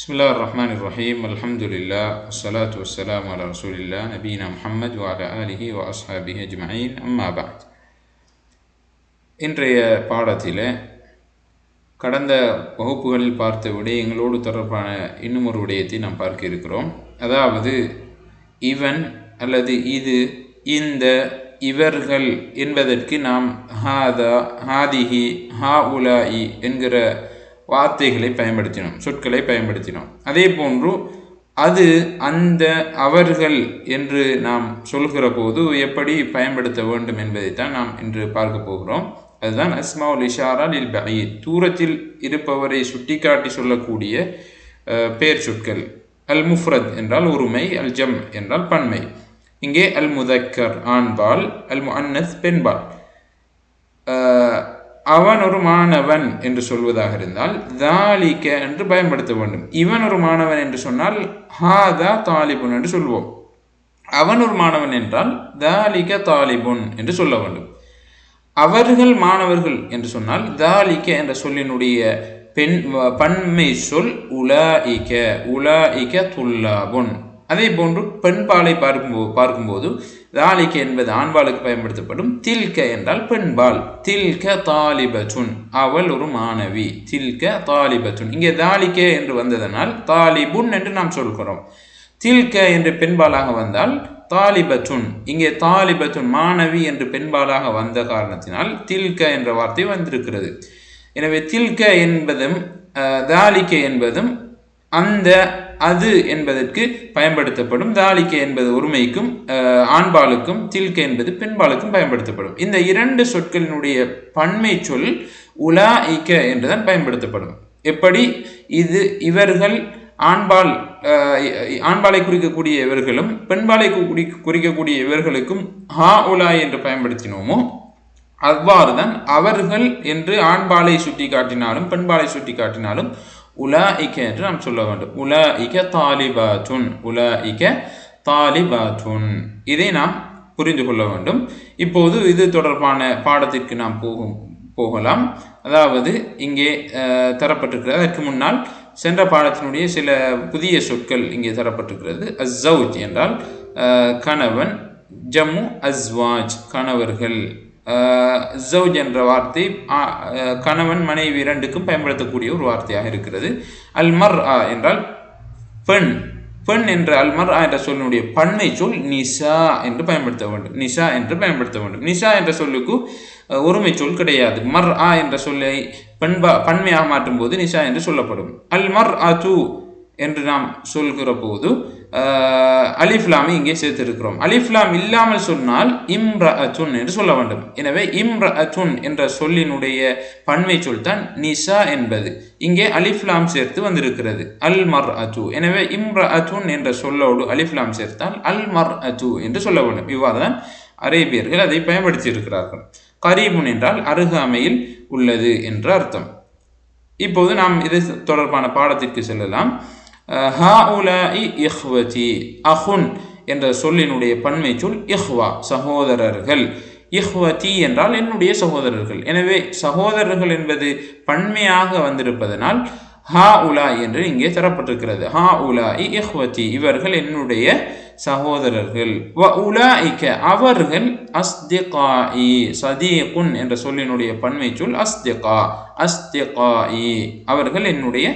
பிஸ்மில்லா ரஹ்மான் ரஹீம் அலமதுல்லா அஸ்லாத்து வசலாம் அல ரசூலில்லா நபீனா முஹம்மது வால அலிஹி வ அஸ்ஹாபி அஜ்மயின் அம்மாபாத் இன்றைய பாடத்தில் கடந்த வகுப்புகளில் பார்த்த விடயங்களோடு தொடர்பான இன்னும் ஒரு விடயத்தை நாம் பார்க்க இருக்கிறோம். அதாவது இவன் அல்லது இது இந்த இவர்கள் என்பதற்கு நாம் ஹாதா ஹாதிஹி ஹா உலாயி என்கிற வார்த்தைகளை பயன்படுத்தினோம் சொற்களை பயன்படுத்தினோம். அதே போன்று அது அந்த அவர்கள் என்று நாம் சொல்கிற போது எப்படி பயன்படுத்த வேண்டும் என்பதைத்தான் நாம் இன்று பார்க்க போகிறோம். அதுதான் அஸ்மாவுல் இஷாரா லில் பயீத் தூரத்தில் இருப்பவரை சுட்டிக்காட்டி சொல்லக்கூடிய பெயர் சொற்கள். அல் முஃப்ரத் என்றால் ஒருமை அல் ஜம் என்றால் பன்மை. இங்கே அல் முதக்கர் ஆண்பால் அல் முஅன்னஸ் பெண்பால். அவன் ஒரு மாணவன் என்று சொல்வதாக இருந்தால் தாலிக்க என்று பயன்படுத்த வேண்டும். இவன் ஒரு மாணவன் என்று சொன்னால் ஹாதா தாலிபுன் என்று சொல்வோம். அவன் ஒரு மாணவன் என்றால் தாலிக தாலிபுன் என்று சொல்ல வேண்டும். அவர்கள் மாணவர்கள் என்று சொன்னால் தாலிக்க என்ற சொல்லினுடைய பெண் பன்மை சொல் உலாஇக உலாஇக துல்லாபுன். அதே போன்று பெண்பாலை பார்க்கும்போது பார்க்கும்போது தாலிக்க என்பது ஆண்பாலுக்கு பயன்படுத்தப்படும் தில்க என்றால் பெண்பால் தில்க தாலிபச்சுன் அவள் ஒரு மாணவி. தில்க தாலிபச்சுன் இங்கே தாலிக்க என்று வந்ததனால் தாலிபுன் என்று நாம் சொல்கிறோம். தில்க என்று பெண்பாலாக வந்தால் தாலிபத்துன். இங்கே தாலிபத்துன் மாணவி என்று பெண்பாலாக வந்த காரணத்தினால் தில்க என்ற வார்த்தை வந்திருக்கிறது. எனவே தில்க என்பதும் தாலிக்க என்பதும் அந்த அது என்பதற்கு பயன்படுத்தப்படும் தாலிக்க என்பது ஒருமைக்கும் ஆண்பாலுக்கும் தில்க என்பது பெண்பாலுக்கும் பயன்படுத்தப்படும். இந்த இரண்டு சொற்களினுடைய பன்மை சொல் உலா இக்க என்றுதான் பயன்படுத்தப்படும். எப்படி? இது இவர்கள் ஆண்பால் ஆண்பாலை குறிக்கக்கூடிய இவர்களும் பெண்பாலை குறி குறிக்கக்கூடிய இவர்களுக்கும் ஹா உலா என்று பயன்படுத்தினோமோ அவ்வாறுதான் அவர்கள் என்று ஆண்பாலை சுட்டி காட்டினாலும் பெண்பாலை சுட்டி காட்டினாலும் உலா இக்க என்று நாம் சொல்ல வேண்டும். உலா இக தாலிபாத்துன் உலா இக தாலிபாத்துன். இதை நாம் புரிந்து கொள்ள வேண்டும். இப்போது இது தொடர்பான பாடத்திற்கு நாம் போகும் போகலாம். அதாவது இங்கே தரப்பட்டிருக்கிறது. அதற்கு முன்னால் சென்ற பாடத்தினுடைய சில புதிய சொற்கள் இங்கே தரப்பட்டிருக்கிறது. அஸ்ஸவுஜ் என்றால் கணவன் ஜம்மு அஸ்வாஜ் கணவர்கள். ஜவுஜ் என்ற வார்த்தை கணவன் மனைவி இரண்டுக்கும் பயன்படுத்தக்கூடிய ஒரு வார்த்தையாக இருக்கிறது. அல்மர் ஆ என்றால் பெண். பெண் என்ற அல்மர் என்ற சொல்லினுடைய பன்மை சொல் நிஷா என்று பயன்படுத்த வேண்டும். நிஷா என்று பயன்படுத்த வேண்டும். நிஷா என்ற சொல்லுக்கு ஒருமை சொல் கிடையாது. மர் ஆ என்ற சொல்லை பண்பா பன்மையாக மாற்றும் போது நிஷா என்று சொல்லப்படும். அல் மர் அது என்று நாம் சொல்கிற போது அலிஃப்லாமை இங்கே சேர்த்திருக்கிறோம். அலிஃப்லாம் இல்லாமல் சொன்னால் இம்ர அச்சுன் என்று சொல்ல வேண்டும். எனவே இம்ர அச்சுன் என்ற சொல்லினுடைய பன்மை சொல் தான் நிஷா என்பது. இங்கே அலிஃப்லாம் சேர்த்து வந்திருக்கிறது. அல் மர் அச்சு எனவே இம்ர அச்சுன் என்ற சொல்லோடு அலிஃப்லாம் சேர்த்தால் அல் மர் அச்சு என்று சொல்ல வேண்டும். இவ்வாறு தான் அரேபியர்கள் அதை பயன்படுத்தி இருக்கிறார்கள் கரீபுன் என்றால் அருகாமையில் உள்ளது என்ற அர்த்தம். இப்போது நாம் இது தொடர்பான பாடத்திற்கு செல்லலாம். ஹாஉலாஇ இஹ்வதி அஹுன் என்ற சொல்லினுடைய பன்மை சொல் இஹ்வா சகோதரர்கள். இஹ்வதி என்றால் என்னுடைய சகோதரர்கள். எனவே சகோதரர்கள் என்பது பன்மையாக வந்திருப்பதனால் ஹா உலா என்று இங்கே தரப்பட்டிருக்கிறது. ஹா உலா இஹ்வதி இவர்கள் என்னுடைய சகோதரர்கள். வ உலாஇக்க அவர்கள் அஸ்திகாஇ சதீகுன் என்ற சொல்லினுடைய பன்மை சொல் அஸ்திகா இ அவர்கள் என்னுடைய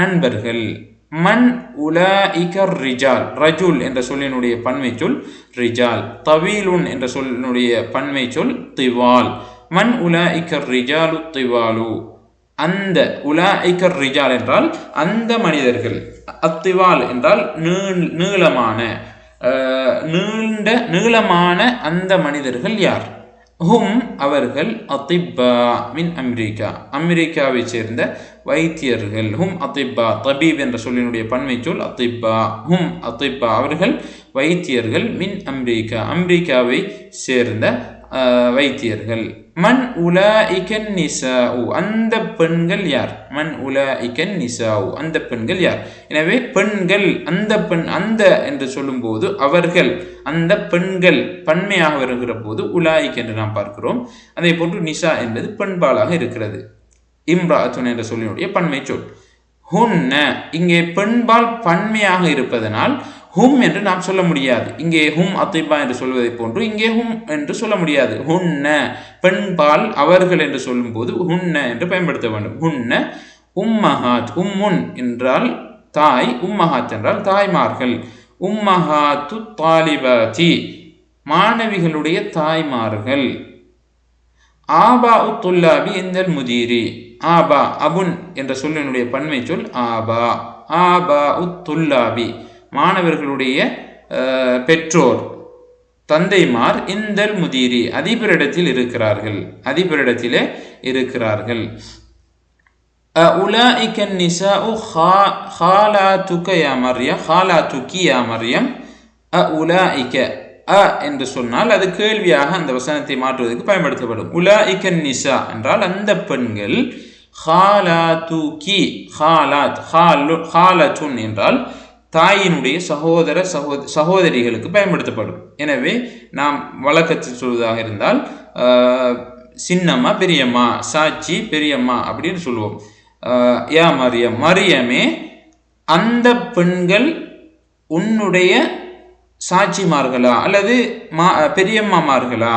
நண்பர்கள். மன் உலாஇக ரிஜால் ரஜுல் என்ற சொல்லினுடைய பன்மை சொல் ரிஜால் தவீலுன் என்ற சொல்லினுடைய பன்மை சொல் திவால். மன் உலாஇக ரிஜாலு திவாலு. அந்த உலாஇகர் ரிஜால் என்றால் அந்த மனிதர்கள் அத்திவால் என்றால் நீள் நீளமான நீண்ட நீளமான அந்த மனிதர்கள் யார்? ஹும் அவர்கள் அதிப்பா மின் அமெரிக்கா. அமெரிக்காவை சேர்ந்த வைத்தியர்கள். ஹும் அதிப்பா தபீப் என்ற சொல்லினுடைய பன்மை சொல் அதிப்பா ஹும் அதிப்பா அவர்கள் வைத்தியர்கள் மின் அமெரிக்கா. அமெரிக்காவை சேர்ந்த வைத்தியர்கள். மண் மன் உலாஇகன் நிசாவு அந்த பெண்கள் யார்? மன் உலாஇகன் நிசாவு அந்த பெண்கள் யார்? எனவே பெண்கள் அந்த பெண் அந்த என்று சொல்லும்போது அவர்கள் அந்த பெண்கள் பன்மையாக வருகிற போது உலாய்க் என்று நாம் பார்க்கிறோம். அதே போன்று நிஷா என்பது பெண்பாலாக இருக்கிறது. இம்ராத்துன் என்ற சொல்லினுடைய பன்மை சொல். ஹுன்ன இங்கே பெண்பால் பன்மையாக இருப்பதனால் ஹும் என்று நாம் சொல்ல முடியாது. இங்கே ஹும் அத்திபா என்று சொல்வதை போன்று இங்கே ஹும் என்று சொல்ல முடியாது. ஹுன்ன பெண்பால் அவர்கள் என்று சொல்லும்போது ஹுன்ன என்று பயன்படுத்த வேண்டும். ஹுன்ன உம்மஹாத் உம்முன் என்றால் தாய் உம்மஹாத் என்றால் தாய்மார்கள். உம்மஹாத்து தாலிபாதி மாணவிகளுடைய தாய்மார்கள். ஆபா உத்துல்லாபி எந்தல் முதிரி ஆபா அபுன் என்ற சொல்லினுடைய பன்மை சொல் ஆபா. ஆபா உத்துல்லாபி மாணவர்களுடைய பெற்றோர் தந்தைமார் இந்தல் முதிரி அதிபரிடத்தில் இருக்கிறார்கள் அதிபரிடத்திலே இருக்கிறார்கள். உலாஇக்க நிசா உ ஹாலா துக்க யா மரியம் ஹாலா துக்கி யா மரியம். அ உலாஇக்க அ என்று சொன்னால் அது கேள்வியாக அந்த வசனத்தை மாற்றுவதற்கு பயன்படுத்தப்படும். உலா இக்கன் நிசா என்றால் அந்த பெண்கள் ஹாலா துக்கி ஹாலாத் ஹாலு ஹாலத்துன் என்றால் தாயினுடைய சகோதர சகோ சகோதரிகளுக்கு பயன்படுத்தப்படும். எனவே நாம் வழக்கத்தில் சொல்வதாக இருந்தால் சின்னம்மா பெரியம்மா சாட்சி பெரியம்மா அப்படின்னு சொல்லுவோம். யா மரியம் மரியமே அந்த பெண்கள் உன்னுடைய சாட்சிமார்களா அல்லது மா பெரியம்மாமார்களா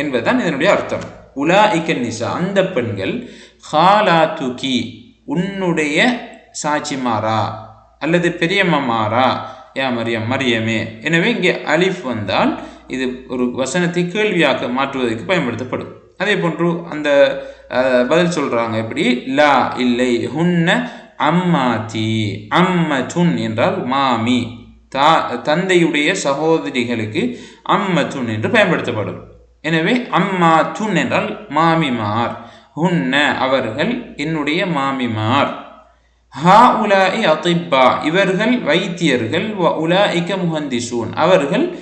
என்பதுதான் இதனுடைய அர்த்தம். உலா இக்கன்னிசா அந்த பெண்கள் ஹாலா துகி உன்னுடைய சாட்சிமாரா அல்லது பெரியம்மாமாரா யா மரியம் மரியமே. எனவே இங்கே அலிஃப் வந்தால் இது ஒரு வசனத்தை கேள்வியாக மாற்றுவதற்கு பயன்படுத்தப்படும். அதே போன்று அந்த பதில் சொல்கிறாங்க எப்படி? லா இல்லை ஹுன்ன அம்மாத்தி அம்மதுன் என்றால் மாமி. தா தந்தையுடைய சகோதரிகளுக்கு அம்மதுன் என்று பயன்படுத்தப்படும். எனவே அம்மாத்துன் என்றால் மாமிமார். ஹுன்ன அவர்கள் என்னுடைய மாமிமார். ஹா உலாஇ அதிப்பா இவர்கள் வைத்தியர்கள் வ உலாஇக முஹந்திசூன். அவர்கள்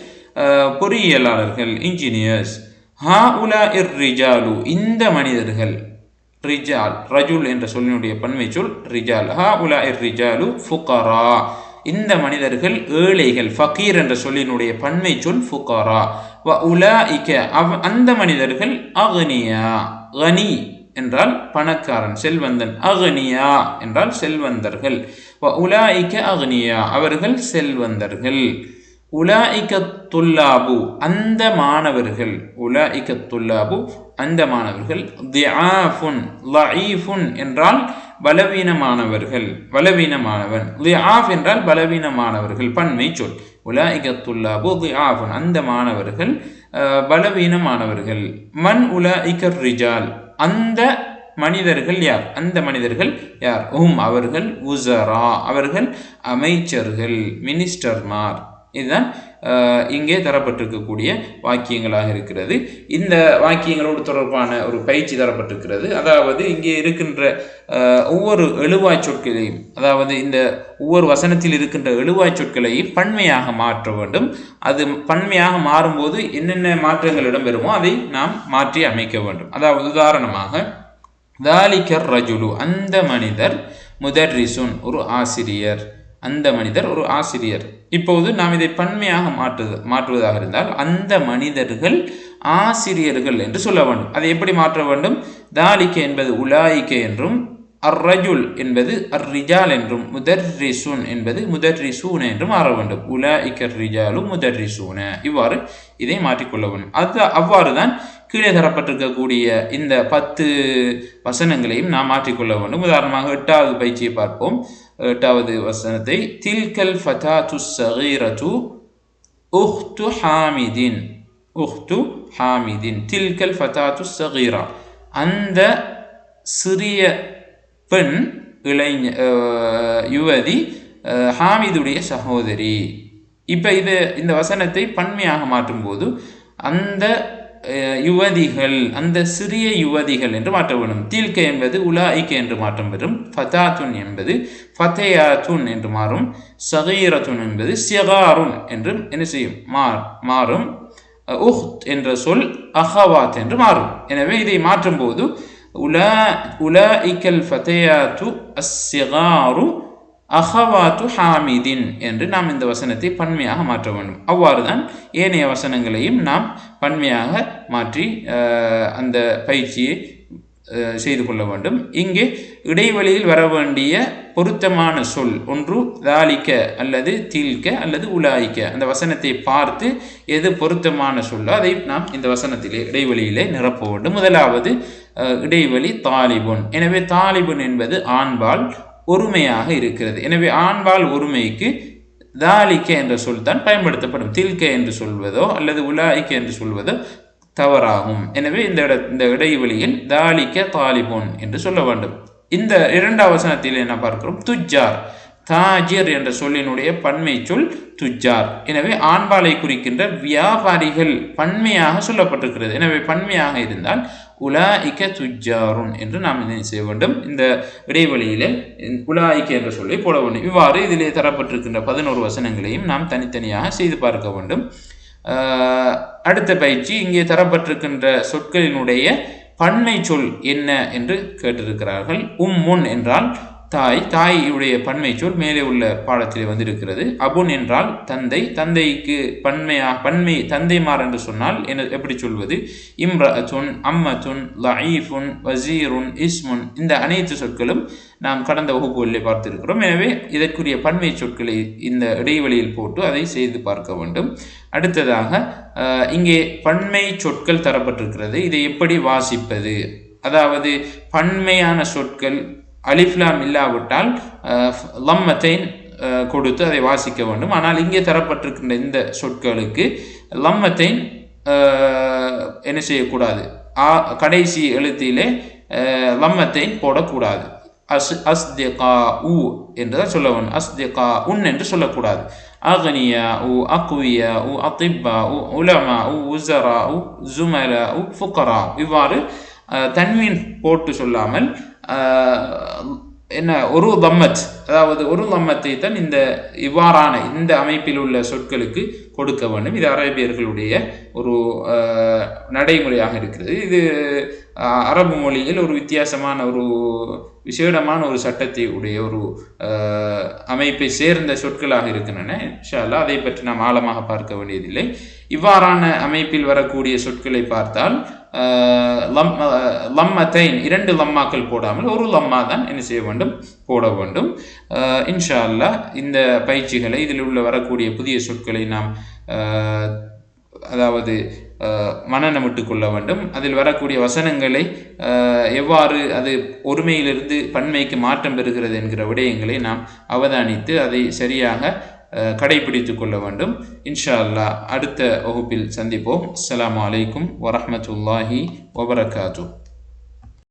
பொறியியலாளர்கள் இன்ஜினியர்ஸ் ஹா உலா இர் ரிஜாலு. இந்த மனிதர்கள் ரிஜால் ரஜுல் என்ற சொல்லினுடைய பன்மை சொல் ரிஜால். ஹா உலா இர் ரிஜாலு ஃபுகரா. இந்த மனிதர்கள் ஏழைகள் ஃபக்கீர் என்ற சொல்லினுடைய பன்மை சொல் ஃபுகரா. வ இக்க அவ் அந்த மனிதர்கள் அக்னியா. கனி. என்றால் பணக்காரன் செல்வந்தன் அக்னியா என்றால் செல்வந்தர்கள். வ உலாஇக அக்னியா அவர்கள் செல்வந்தர்கள். உலாய்க்க துல்லாபு அந்த மாணவர்கள். உலாய்க்க துல்லாபு அந்த மாணவர்கள். திஆஃபுன் லஈஃபுன் என்றால் பலவீனமானவர்கள் பலவீனமானவன். லிஆஃப் என்றால் பலவீனமானவர்கள் பன்மை சொல். உலாய்க்க துல்லாபு திஆஃபுன் அந்த மாணவர்கள் பலவீனமானவர்கள். மன் உலாய்க்க ரிஜால் அந்த மனிதர்கள் யார்? அந்த மனிதர்கள் யார்? ஹும் அவர்கள் உசரா. அவர்கள் அமைச்சர்கள் மினிஸ்டர்மார் இதுதான் இங்கே தரப்பட்டிருக்கக்கூடிய வாக்கியங்களாக இருக்கிறது. இந்த வாக்கியங்களோடு தொடர்பான ஒரு பயிற்சி தரப்பட்டிருக்கிறது. அதாவது இங்கே இருக்கின்ற ஒவ்வொரு எழுவாய் சொற்களையும் அதாவது இந்த ஒவ்வொரு வசனத்தில் இருக்கின்ற எழுவாய் சொற்களையும் பன்மையாக மாற்ற வேண்டும். அது பன்மையாக மாறும்போது என்னென்ன மாற்றங்கள் இடம்பெறுமோ அதை நாம் மாற்றி அமைக்க வேண்டும். அதாவது உதாரணமாக தாலிகர் ரஜுலு அந்த மனிதர் முதர்ரிசுன் ஒரு ஆசிரியர். அந்த மனிதர் ஒரு ஆசிரியர். இப்போது நாம் இதை பன்மையாக மாற்றுது மாற்றுவதாக இருந்தால் அந்த மனிதர்கள் ஆசிரியர்கள் என்று சொல்ல வேண்டும். அதை எப்படி மாற்ற வேண்டும்? தாலிக்க என்பது உலாயிக்க என்றும் அர்ரஜுல் என்பது அர்ரிஜால் என்றும் முதர்ரிசுன் என்பது முதர்ரிசூன என்றும் மாற வேண்டும். உலாயிக்கர் ரிஜாலு முதர்ரிசூன. இவ்வாறு இதை மாற்றிக்கொள்ள வேண்டும். அது அவ்வாறு தான் கீழே தரப்பட்டிருக்கக்கூடிய இந்த பத்து வசனங்களையும் நாம் மாற்றிக்கொள்ள வேண்டும். உதாரணமாக எட்டாவது பயிற்சியை பார்ப்போம். எட்டாவது வசனத்தை தில்கல் ஃபதா து சகீரது உஹ்து ஹாமிதின். உஹ்து ஹாமிதின். தில்கல் ஃபதா து சகீரா அந்த சிறிய பெண் இளைஞ யுவதி ஹாமிதுடைய சகோதரி. இப்போ இது இந்த வசனத்தை பன்மையாக மாற்றும்போது அந்த யுவதிகள் அந்த சிறிய யுவதிகள் என்று மாற்ற வேண்டும். தீல்க என்பது உலாய்க்க என்று மாற்றம் பெறும். ஃபதாத்துன் என்பது ஃபதேயாத்துன் என்று மாறும். சகீரத்துன் என்பது சிகாருன் என்று என்ன செய்யும்? மார் மாறும். உஹ்த் என்ற சொல் அஹவாத் என்று மாறும். எனவே இதை மாற்றும் போது உலா உலாஇக்கல் ஃபதேயாத்து அஸ்ஸிகாரு அஹவாத்து ஹாமிதின் என்று நாம் இந்த வசனத்தை பன்மையாக மாற்ற வேண்டும். அவ்வாறு தான் ஏனைய வசனங்களையும் நாம் பன்மையாக மாற்றி அந்த பயிற்சியை செய்து கொள்ள வேண்டும். இங்கே இடைவெளியில் வர வேண்டிய பொருத்தமான சொல் ஒன்று தாலிக்க அல்லது தீல்க அல்லது உலாய்க்க. அந்த வசனத்தை பார்த்து எது பொருத்தமான சொல்லோ அதை நாம் இந்த வசனத்திலே இடைவெளியிலே நிரப்ப வேண்டும். முதலாவது இடைவெளி தாலிபுன். எனவே தாலிபுன் என்பது ஆண்பால் ஒருமையாக இருக்கிறது. எனவே ஆண்பால் ஒருமைக்கு தாலிக்க என்ற சொல் தான் பயன்படுத்தப்படும். தில்க என்று சொல்வதோ அல்லது உலாய்க்க என்று சொல்வதோ தவறாகும். எனவே இந்த இட இந்த இடைவெளியில் தாலிக்க தாலிபோன் என்று சொல்ல வேண்டும். இந்த இரண்டாவது வசனத்தில் என்ன பார்க்கிறோம். துஜ்ஜார். தாஜிர் என்ற சொல்லினுடைய பன்மை சொல் துஜார் எனவே ஆண்பாலை குறிக்கின்ற வியாபாரிகள் பன்மையாக சொல்லப்பட்டிருக்கிறது. எனவே பன்மையாக இருந்தால் உலாய்க்க துஜாருன் என்று நாம் என்ன செய்ய வேண்டும். இந்த இடைவெளியிலே உலாய்க்க என்ற சொல்லை போட வேண்டும். இவ்வாறு இதிலே தரப்பட்டிருக்கின்ற பதினோரு வசனங்களையும் நாம் தனித்தனியாக செய்து பார்க்க வேண்டும். அடுத்த பயிற்சி இங்கே தரப்பட்டிருக்கின்ற சொற்களினுடைய பன்மை சொல் என்ன என்று கேட்டிருக்கிறார்கள். உம் முன் என்றால் தாய் தாயுடைய பன்மை சொல் மேலே உள்ள பாடத்தில் வந்திருக்கிறது. அபுன் என்றால் தந்தை தந்தைக்கு பன்மையா பன்மை தந்தைமார் என்று சொன்னால் என்ன எப்படி சொல்வது? இம்ரஅத்துன் அம்மத்துன் லஈஃபுன் வசீருன் இஸ்முன் இந்த அனைத்து சொற்களும் நாம் கடந்த வகுப்புகளிலே பார்த்திருக்கிறோம். எனவே இதற்குரிய பன்மை சொற்களை இந்த இடைவெளியில் போட்டு அதை செய்து பார்க்க வேண்டும். அடுத்ததாக இங்கே பன்மை சொற்கள் தரப்பட்டிருக்கிறது. இதை எப்படி வாசிப்பது? அதாவது பன்மையான சொற்கள் அலிஃப்லாம் இல்லாவிட்டால் லம்மத்தைன் லம்மத்தை கொடுத்து அதை வாசிக்க வேண்டும். ஆனால் இங்கே தரப்பட்டிருக்கின்ற இந்த சொற்களுக்கு லம்மத்தை என்ன செய்யக்கூடாது? ஆ கடைசி எழுத்திலே லம்மத்தைன் போடக்கூடாது. அஸ் அஸ்திகா உ என்று தான் சொல்ல வேண்டும். அஸ்திகா உன் என்று சொல்லக்கூடாது. அகனியா உ அக்வியா உ அத்திப்பா உ உலமா உ உசரா உ ஜுமரா உ ஃபுக்கரா இவ்வாறு தன்மீன் தன்வீன் போட்டு சொல்லாமல் என்ன ஒரு தம்மத் அதாவது ஒரு தம்மத்தை தான் இந்த இவ்வாறான இந்த அமைப்பில் உள்ள சொற்களுக்கு கொடுக்க வேண்டும். இது அரேபியர்களுடைய ஒரு நடைமுறையாக இருக்கிறது. இது அரபு மொழியில் ஒரு வித்தியாசமான ஒரு விசேடமான ஒரு சட்டத்தை உடைய ஒரு அமைப்பை சேர்ந்த சொற்களாக இருக்கின்றன. இன்ஷா அதை பற்றி நாம் ஆழமாக பார்க்க வேண்டியதில்லை. இவ்வாறான அமைப்பில் வரக்கூடிய சொற்களை பார்த்தால் லம் லம்மத்தைன் இரண்டு லம்மாக்கள் போடாமல் ஒரு லம்மா தான் என்ன செய்ய வேண்டும்? போட வேண்டும். இன்ஷா அல்லாஹ் இந்த பயிற்சிகளை இதில் உள்ள வரக்கூடிய புதிய சொற்களை நாம் அதாவது மனநமிட்டு கொள்ள வேண்டும். அதில் வரக்கூடிய வசனங்களை எவ்வாறு அது ஒருமையிலிருந்து பன்மைக்கு மாற்றம் பெறுகிறது என்கிற விடயங்களை நாம் அவதானித்து அதை சரியாக கடைபிடித்து கொள்ள வேண்டும். இன்ஷா அல்லாஹ் அடுத்த வகுப்பில் சந்திப்போம். அஸ்ஸலாமு அலைக்கும் வரமத்துல்லாஹி வபரகாத்து